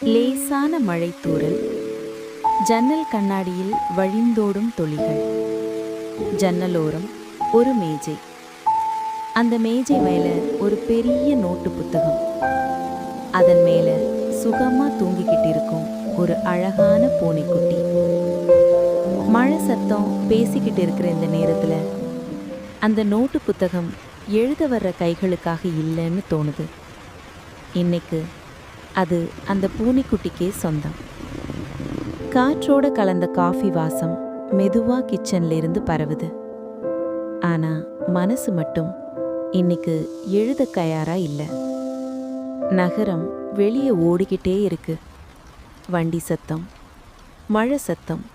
லேசான மழைத்தூறல். ஜன்னல் கண்ணாடியில் வழிந்தோடும் தொழிகள் ஜன்னலோரம் ஒரு மேஜை. அந்த மேஜை மேல ஒரு பெரிய நோட்டு புத்தகம். அதன் மேல சுகமா தூங்கிக்கிட்டு இருக்கும் ஒரு அழகான பூனைக்குட்டி. மழை சத்தம் பேசிக்கிட்டு இருக்கிற இந்த நேரத்துல அந்த நோட்டு புத்தகம் எழுத வர்ற கைகளுக்காக இல்லைன்னு தோணுது. இன்னைக்கு அது அந்த பூனைக்குட்டிக்கே சொந்தம். காற்றோட கலந்த காஃபி வாசம் மெதுவா கிச்சன்ல இருந்து பரவுது. ஆனா மனசு மட்டும் இன்னைக்கு எழுத தயாரா இல்லை. நகரம் வெளியே ஓடிக்கிட்டே இருக்கு. வண்டி சத்தம் மழை சத்தம்.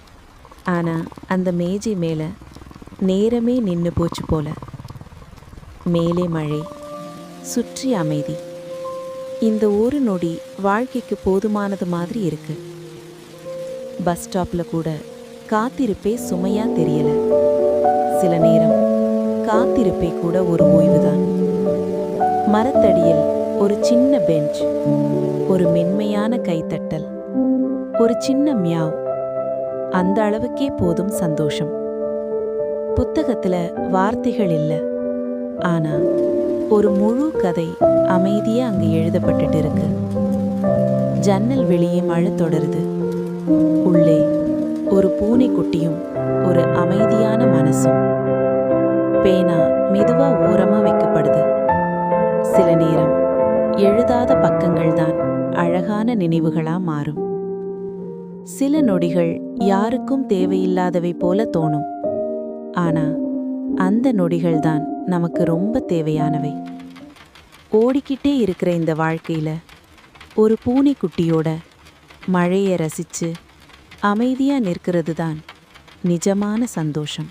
ஆனா அந்த மேஜை மேல நேரமே நின்று போச்சு போல. மேலே மழை சுற்றி அமைதி. இந்த ஒரு நொடி வாழ்க்கைக்கு போதுமானது மாதிரி இருக்கு. பஸ் ஸ்டாப்ல கூட காத்திருப்பே சுமையா தெரியல. சில நேரம் காத்திருப்பே கூட ஒரு ஓய்வுதான். மரத்தடியில் ஒரு சின்ன பெஞ்ச் ஒரு மென்மையான கைத்தட்டல் ஒரு சின்ன மியாவ். அந்த அளவுக்கே போதும் சந்தோஷம். புத்தகத்துல வார்த்தைகள் இல்லை. ஆனா ஒரு முழு கதை அமைதியா அங்கு எழுதப்பட்டுட்டு இருக்கு ஜன்னல் வெளியே மழை தொடருது. உள்ளே ஒரு பூனைக்குட்டியும் ஒரு அமைதியான மனசும். பேனா மெதுவா ஓரமா வைக்கப்படுது. சில நேரம் எழுதாத பக்கங்கள் தான் அழகான நினைவுகளா மாறும். சில நொடிகள் யாருக்கும் தேவையில்லாதவை போல தோணும். ஆனா அந்த நொடிகள் தான் நமக்கு ரொம்ப தேவையானவை. ஓடிக்கிட்டே இருக்கிற இந்த வாழ்க்கையில ஒரு பூனைக்குட்டியோட மழையை ரசிச்சு அமைதியா நிற்கிறது தான் நிஜமான சந்தோஷம்.